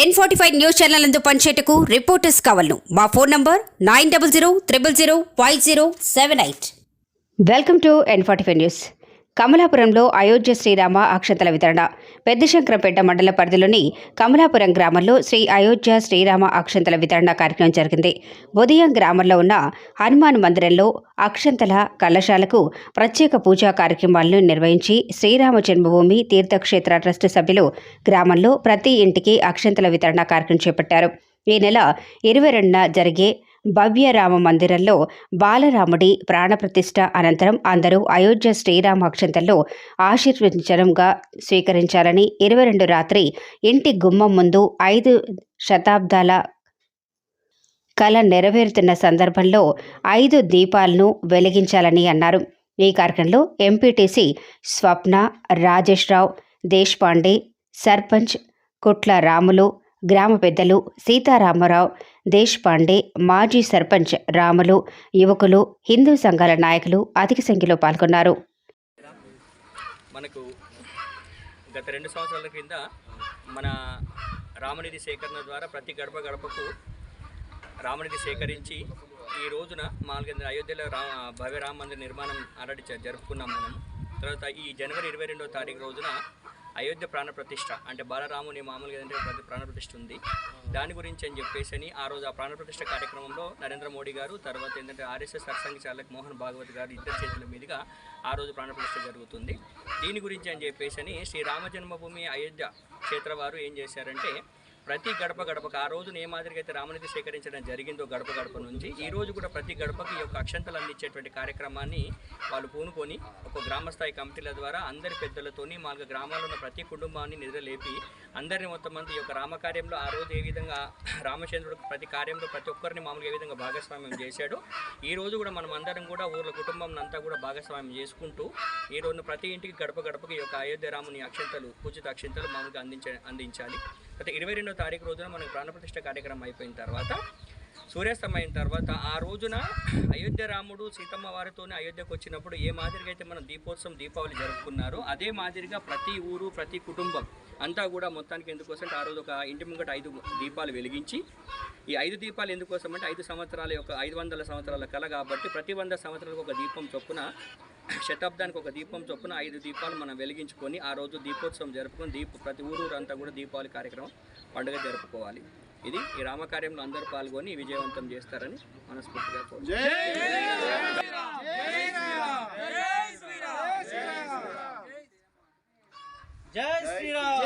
N forty five news channel నందు పనిచేయటకు reporters కావాలను. మా phone number nine double zero triple zero five zero seven eight welcome to N forty five news కమలాపురంలో Ayodhya Srirama అక్షంతల వితరణ. పెద్దశంకరంపేట మండల పరిధిలోని కమలాపురం గ్రామంలో శ్రీ అయోధ్య శ్రీరామ అక్షంతల వితరణ కార్యక్రమం జరిగింది. ఉదయం గ్రామంలో ఉన్న హనుమాన్ మందిరంలో అక్షంతల కళశాలకు ప్రత్యేక పూజా కార్యక్రమాలను నిర్వహించి శ్రీరామ జన్మభూమి తీర్థక్షేత్ర ట్రస్ట్ సభ్యులు గ్రామంలో ప్రతి ఇంటికి అక్షంతల వితరణ కార్యక్రమం చేపట్టారు. ఈ నెల ఇరవై రెండున జరిగే భవ్య రామ మందిరంలో బాలరాముడి ప్రాణప్రతిష్ఠ అనంతరం అందరూ అయోధ్య శ్రీరామాక్షంతల్లో ఆశీర్వదించడంగా స్వీకరించాలని ఇరవై రెండు రాత్రి ఇంటి గుమ్మం ముందు ఐదు శతాబ్దాల కళ నెరవేరుతున్న సందర్భంలో ఐదు దీపాలను వెలిగించాలని అన్నారు. ఈ కార్యక్రమంలో ఎంపీటీసీ స్వప్న రాజేష్ రావు దేశ్పాండే సర్పంచ్ కుట్ల రాములు గ్రామ పెద్దలు సీతారామరావు దేశ్పాండే మాజీ సర్పంచ్ రాములు యువకులు హిందూ సంఘాల నాయకులు అధిక సంఖ్యలో పాల్గొన్నారు. మనకు గత రెండు సంవత్సరాల క్రింద మన రామనిధి సేకరణ ద్వారా ప్రతి గడప గడపకు రామనిధి సేకరించి ఈ రోజున మాల్గంద అయోధ్యలో రా భవ్య రామ మందిర నిర్మాణం ఆల్రెడీ జరుపుకున్నాం మనం. తర్వాత ఈ జనవరి ఇరవై రెండో తారీఖు రోజున అయోధ్య ప్రాణప్రతిష్ఠ అంటే బాలరాముని మామూలుగా ఏంటంటే ప్రతి ప్రాణ ఉంది. దాని గురించి అని చెప్పేసి అని ఆ రోజు ఆ ప్రాణప్రతిష్ఠ కార్యక్రమంలో నరేంద్ర మోడీ గారు తర్వాత ఏంటంటే ఆర్ఎస్ఎస్ సత్సంగ చాలక్ మోహన్ భాగవత్ గారు ఇద్దరు చేతుల మీదుగా ఆ రోజు ప్రాణప్రతిష్ఠ జరుగుతుంది. దీని గురించి అని చెప్పేసి అని శ్రీ రామ జన్మభూమి అయోధ్య క్షేత్ర వారు ఏం చేశారంటే ప్రతి గడప గడపకు ఆ రోజున ఏ మాదిరిగా అయితే రామనిధి సేకరించడం జరిగిందో గడప గడప నుంచి ఈ రోజు కూడా ప్రతి గడపకి ఈ యొక్క అక్షంతలు అందించేటువంటి కార్యక్రమాన్ని వాళ్ళు పూనుకొని ఒక గ్రామస్థాయి కమిటీల ద్వారా అందరి పెద్దలతోని మాకు గ్రామాల్లో ఉన్న ప్రతి కుటుంబాన్ని నిద్రలేపి అందరిని మొత్తం మంది ఈ యొక్క రామకార్యంలో ఆ రోజు ఏ విధంగా రామచంద్రుడు ప్రతి కార్యంలో ప్రతి ఒక్కరిని మామూలుగా ఏ విధంగా భాగస్వామ్యం చేశాడు ఈ రోజు కూడా మనం అందరం కూడా ఊర్ల కుటుంబం అంతా కూడా భాగస్వామ్యం చేసుకుంటూ ఈ రోజున ప్రతి ఇంటికి గడప గడపకి ఈ యొక్క అయోధ్య రాముని అక్షంతలు పూజిత అక్షంతలు మామూలుగా అందించ అందించాలి. అయితే ఇరవై రెండో తారీఖు రోజున మనకు ప్రాణప్రతిష్ఠ కార్యక్రమం అయిపోయిన తర్వాత సూర్యాస్తమయం తర్వాత ఆ రోజున అయోధ్య రాముడు సీతమ్మ వారితోనే అయోధ్యకు వచ్చినప్పుడు ఏ మాదిరిగా అయితే మనం దీపోత్సవం దీపావళి జరుపుకున్నారో అదే మాదిరిగా ప్రతి ఊరు ప్రతి కుటుంబం అంతా కూడా మొత్తానికి ఎందుకోసం ఆ రోజు ఒక ఇంటి ముంగట ఐదు దీపాలు వెలిగించి ఈ ఐదు దీపాలు ఎందుకోసం అంటే ఐదు సంవత్సరాల యొక్క ఐదు వందల సంవత్సరాల కళ కాబట్టి ప్రతి వంద సంవత్సరాలకు ఒక దీపం చొప్పున శతాబ్దానికి ఒక దీపం చొప్పున ఐదు దీపాలు మనం వెలిగించుకొని ఆ రోజు దీపోత్సవం జరుపుకొని దీప ప్రతి ఊరు అంతా కూడా దీపావళి కార్యక్రమం పండుగ జరుపుకోవాలి. ఇది ఈ రామకార్యంలో అందరూ పాల్గొని విజయవంతం చేస్తారని మనస్ఫూర్తిగా కోరుతున్నాను జై శ్రీరామ్!